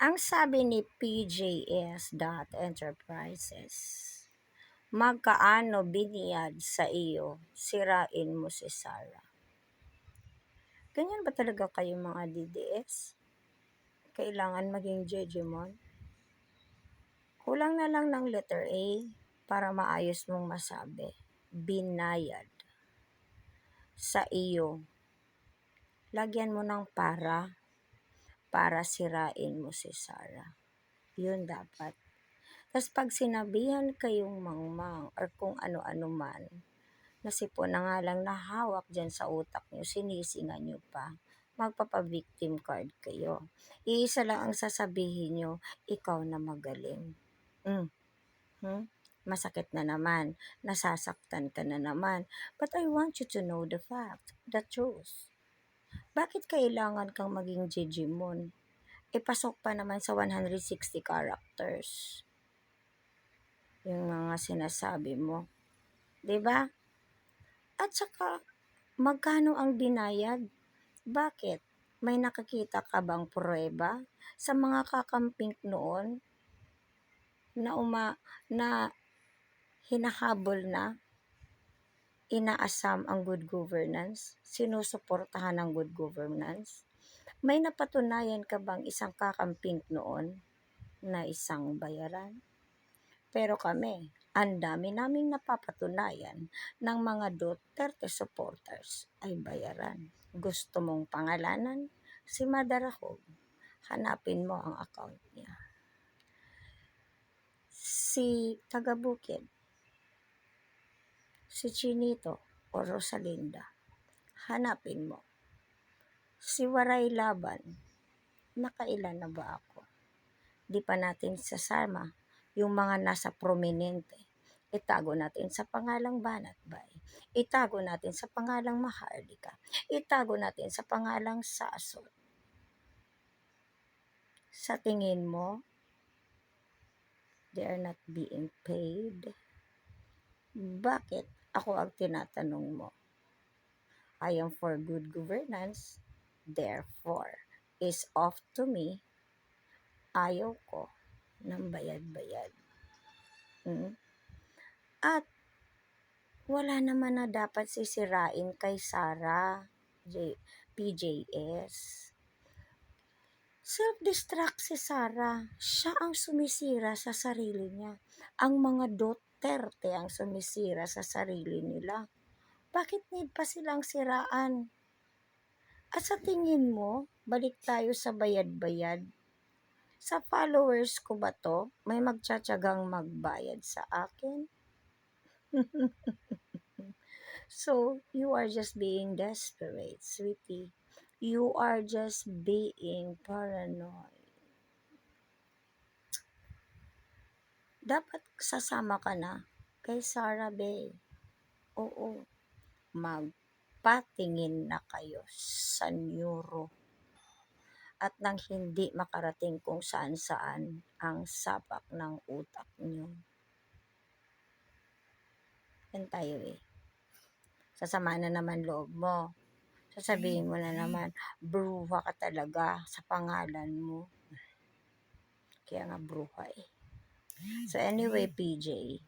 Ang sabi ni PJS Enterprises, magkaano biniyad sa iyo, sirain mo si Sarah. Ganyan ba talaga kayo mga DDS? Kailangan maging jejemon? Kulang na lang ng letter A para maayos mong masabi. Binayad sa iyo. Lagyan mo ng para para sirain mo si Sarah. Yun dapat. Tapos pag sinabihan kayong mangmang or kung ano-ano man, na sipon na nga lang nahawak dyan sa utak nyo, sinisingan nyo pa, magpapa-victim card kayo. Iisa lang ang sasabihin nyo, ikaw na magaling. Mm. Hmm? Masakit na naman, nasasaktan ka na naman. But I want you to know the fact, the truth. Bakit kailangan kang maging Jejimon? Ipasok pa naman sa 160 characters. Yung mga sinasabi mo. 'Di ba? At saka, magkano ang binayad? Bakit? May nakakita ka bang prueba sa mga kakamping noon na uma na hinahabol na inaasam ang good governance, sinusuportahan ng good governance? May napatunayan ka bang isang kakamping noon na isang bayaran? Pero kami, ang dami naming napapatunayan ng mga Duterte supporters ay bayaran. Gusto mong pangalanan? Si Madarahog. Hanapin mo ang account niya. Si Tagabukid si Chinito o Rosalinda. Hanapin mo. Si Waray Laban, nakailan na ba ako? Di pa natin sasama yung mga nasa prominente. Itago natin sa pangalang Banat Bay. Itago natin sa pangalang Maharlika. Itago natin sa pangalang Sasot. Sa tingin mo, they are not being paid? Bakit ako ang tinatanong mo. I am for good governance, therefore, is off to me, ayaw ko ng bayad-bayad. Hmm? At wala naman na dapat sisirain kay Sarah J- PJS. Self-destruct si Sarah. Siya ang sumisira sa sarili niya. Ang mga Duterte ang sumisira sa sarili nila. Bakit need pa silang siraan? At sa tingin mo, balik tayo sa bayad-bayad. Sa followers ko ba to, may magtsatsagang magbayad sa akin? so, you are just being desperate, sweetie you are just being paranoid. Dapat sasama ka na kay Sarah Bay. Oo, magpatingin na kayo sa neuro at nang hindi makarating kung saan saan ang sapak ng utak nyo. Yan tayo eh. Sasama na naman loob mo sasabihin mo na naman, bruha ka talaga sa pangalan mo. Kaya nga bruha eh. So anyway, PJ,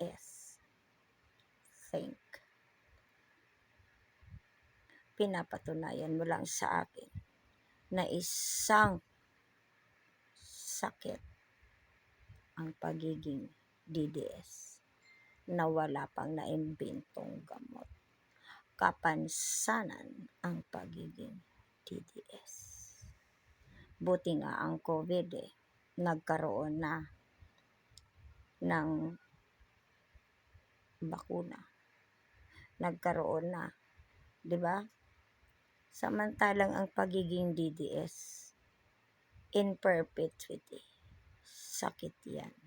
yes, think. Pinapatunayan mo lang sa akin na isang sakit ang pagiging DDS na wala pang naimbentong gamot kapansanan ang pagiging TDS. Buti nga ang COVID eh, nagkaroon na ng bakuna. Nagkaroon na, 'di ba? Samantalang ang pagiging DDS in perpetuity, sakit yan.